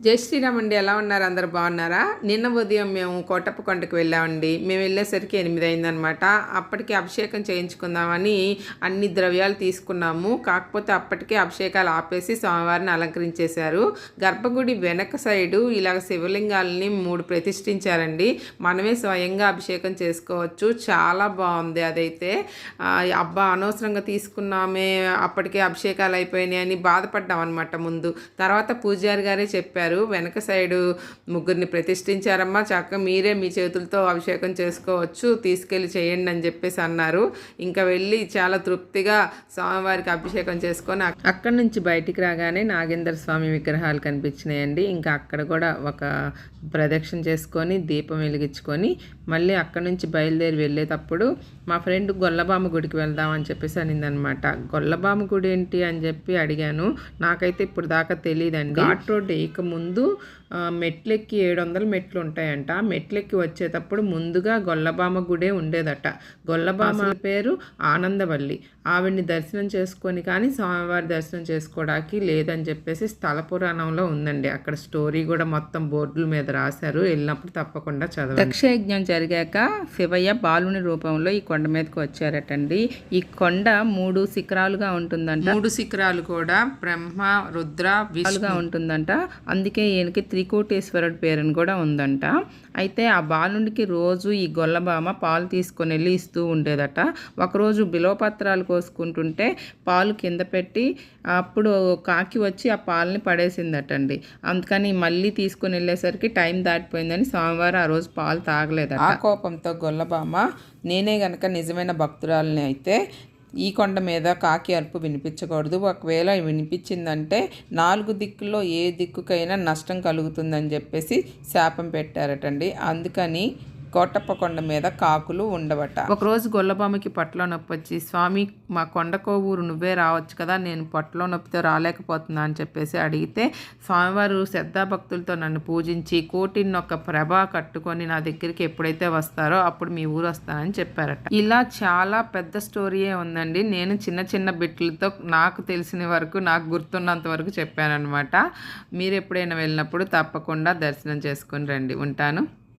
జై శ్రీరామ్ అండి ఎలా ఉన్నారు? అందరు బాగున్నారా? నిన్న ఉదయం మేము కోటప్ప కొండకు వెళ్ళామండి. మేము వెళ్ళేసరికి ఎనిమిది అయిందనమాట అప్పటికి అభిషేకం చేయించుకుందామని అన్ని ద్రవ్యాలు తీసుకున్నాము. కాకపోతే అప్పటికే అభిషేకాలు ఆపేసి స్వామివారిని అలంకరించేశారు. గర్భగుడి వెనక సైడు ఇలాగ శివలింగాలని మూడు ప్రతిష్ఠించారండి. మనమే స్వయంగా అభిషేకం చేసుకోవచ్చు. చాలా బాగుంది అదైతే. అబ్బా అనవసరంగా తీసుకున్నామే. అప్పటికే అభిషేకాలు అయిపోయినాయి అని బాధపడ్డాం అనమాట ముందు. తర్వాత పూజారి గారే చెప్పారు. వెనక సైడు ముగ్గురిని ప్రతిష్ఠించారమ్మా. చక్కగా మీరే మీ చేతులతో అభిషేకం చేసుకోవచ్చు. తీసుకెళ్ళి చేయండి అని చెప్పేసి అన్నారు. ఇంకా వెళ్ళి చాలా తృప్తిగా స్వామివారికి అభిషేకం చేసుకొని అక్కడి నుంచి బయటికి రాగానే నాగేంద్ర స్వామి విగ్రహాలు కనిపించినాయండి. ఇంకా అక్కడ కూడా ఒక ప్రదక్షిణ చేసుకొని దీపం వెలిగించుకొని మళ్ళీ అక్కడ నుంచి బయలుదేరి వెళ్ళేటప్పుడు మా ఫ్రెండ్ గొల్లబామ గుడికి వెళ్దామని చెప్పేసి అనిందనమాట. గొల్లబామ గుడి ఏంటి అని చెప్పి అడిగాను. నాకైతే ఇప్పుడు దాకా తెలియదండి ఘాట్ రోడ్ వేయక ముందు మెట్లెక్కి ఏడు వందల మెట్లు ఉంటాయంట ఆ మెట్లెక్కి వచ్చేటప్పుడు ముందుగా గొల్లబామ గుడే ఉండేదట. గొల్లబామ పేరు ఆనందవల్లి. ఆవిడ్ని దర్శనం చేసుకొని కానీ స్వామివారి దర్శనం చేసుకోవడానికి లేదని చెప్పేసి స్థల పురాణంలో ఉందండి. అక్కడ స్టోరీ కూడా మొత్తం బోర్డుల మీద రాశారు. వెళ్ళినప్పుడు తప్పకుండా చదవండి. దక్షయజ్ఞం జరిగాక శివయ్య బాలుని రూపంలో ఈ కొండ మీదకి వచ్చారటండి. ఈ కొండ మూడు శిఖరాలుగా ఉంటుందంట. మూడు శిఖరాలు కూడా బ్రహ్మ రుద్ర విష్ణుగా ఉంటుందంట. అందుకే ఈయనకి త్రికోటేశ్వరుడు పేరుని కూడా ఉందంట. అయితే ఆ బాలుడికి రోజు ఈ గొల్లబామ పాలు తీసుకొని వెళ్ళి ఇస్తూ ఉండేదట. ఒకరోజు బిలోపత్రాలు కోసుకుంటుంటే పాలు కింద పెట్టి అప్పుడు కాకి వచ్చి ఆ పాలని పడేసిందటండి. అందుకని మళ్ళీ తీసుకొని వెళ్ళేసరికి టైం దాటిపోయిందని స్వామివారు ఆ రోజు పాలు తాగలేదట. ఆ కోపంతో గొల్లబామ నేనే గనక నిజమైన భక్తురాలని అయితే ఈ కొండ మీద కాకి అరుపు వినిపించకూడదు. ఒకవేళ వినిపించిందంటే నాలుగు దిక్కుల్లో ఏ దిక్కుకైనా నష్టం కలుగుతుందని చెప్పేసి శాపం పెట్టారటండి. అందుకని కోటప్ప కొండ మీద కాకులు ఉండవట. ఒకరోజు గొల్లబామ్మకి పొట్టలో నొప్పి వచ్చి స్వామి మా కొండకో ఊరు నువ్వే రావచ్చు కదా నేను పొట్టలో నొప్పితో రాలేకపోతున్నా అని చెప్పేసి అడిగితే స్వామివారు శ్రద్ధా భక్తులతో నన్ను పూజించి కోటిని ఒక ప్రభ కట్టుకొని నా దగ్గరికి ఎప్పుడైతే వస్తారో అప్పుడు మీ ఊరు వస్తానని చెప్పారట. ఇలా చాలా పెద్ద స్టోరీయే ఉందండి. నేను చిన్న చిన్న బిట్లతో నాకు తెలిసిన వరకు నాకు గుర్తున్నంత వరకు చెప్పానన్నమాట. మీరు ఎప్పుడైనా వెళ్ళినప్పుడు తప్పకుండా దర్శనం చేసుకుని రండి. ఉంటాను.